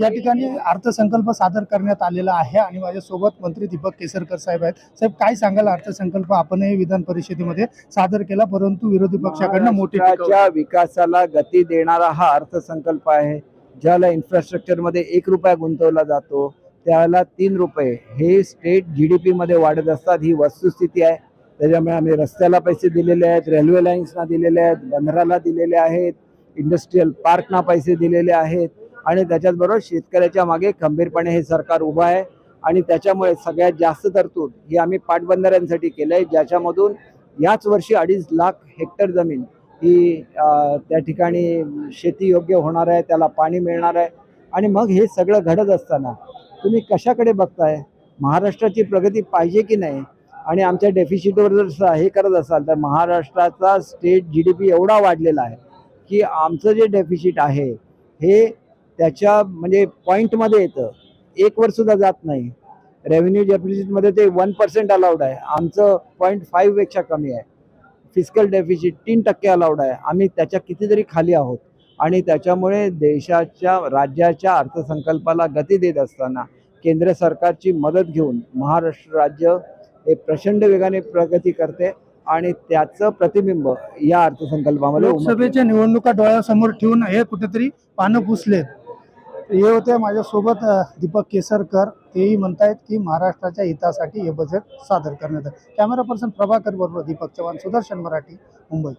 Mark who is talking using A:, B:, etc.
A: या ठिकाणी अर्थसंकल्प सादर करण्यात आलेला आहे आणि माझ्यासोबत मंत्री दीपक केसरकर साहेब आहेत. साहेब काय सांगाल? अर्थसंकल्प आपणही विधान परिषदेमध्ये सादर केला परंतु विरोधी पक्षाकडनं
B: मोठ्या विकासाला गती देणारा हा अर्थसंकल्प आहे ज्याला इन्फ्रास्ट्रक्चरमध्ये एक रुपया गुंतवला जातो त्याला तीन रुपये. हे स्टेट जी डी मध्ये वाढत असतात ही वस्तुस्थिती आहे. त्याच्यामुळे आम्ही रस्त्याला पैसे दिलेले आहेत रेल्वे लाईन्सना दिलेले आहेत बंदराला दिलेले आहेत इंडस्ट्रीयल पार्कना पैसे दिलेले आहेत. आणि त्याच्याचबरोबर शेतकऱ्याच्या मागे खंबीरपणे हे सरकार उभं आहे. आणि त्याच्यामुळे सगळ्यात जास्त तरतूद ही आम्ही पाटबंधाऱ्यांसाठी केलं आहे ज्याच्यामधून याच वर्षी अडीच लाख हेक्टर जमीन ही त्या ठिकाणी शेती योग्य होणार आहे त्याला पाणी मिळणार आहे. आणि मग हे सगळं घडत असताना तुम्ही कशाकडे बघताय? महाराष्ट्राची प्रगती पाहिजे की नाही? आणि आमच्या डेफिसिटवर जर हे करत असाल तर महाराष्ट्राचा स्टेट जी डी पी एवढा वाढलेला आहे की आमचं जे डेफिसिट आहे हे त्याच्या म्हणजे पॉईंटमध्ये येतं. एक वर सुद्धा जात नाही. रेव्हेन्यू डेफिसिटमध्ये ते वन पर्सेंट अलाउड आहे. आमचं पॉईंट फाईव्हपेक्षा कमी आहे. फिजिकल डेफिसिट तीन टक्के अलाउड आहे. आम्ही त्याच्या कितीतरी खाली आहोत. आणि त्याच्यामुळे देशाच्या राज्याच्या अर्थसंकल्पाला गती देत असताना केंद्र सरकारची मदत घेऊन महाराष्ट्र राज्य हे प्रचंड वेगाने प्रगती करते आणि त्याचं प्रतिबिंब या अर्थसंकल्पामध्ये
A: लोकसभेच्या निवडणुका डोळ्यासमोर ठेवून हे कुठेतरी पानं पुसलेत. हे होते माझ्यासोबत दीपक केसरकर. तेही म्हणतायत की महाराष्ट्राच्या हितासाठी हे बजेट सादर करण्यात आलं. कॅमेरा पर्सन प्रभाकर बरोबर दीपक चव्हाण सुदर्शन मराठी मुंबई.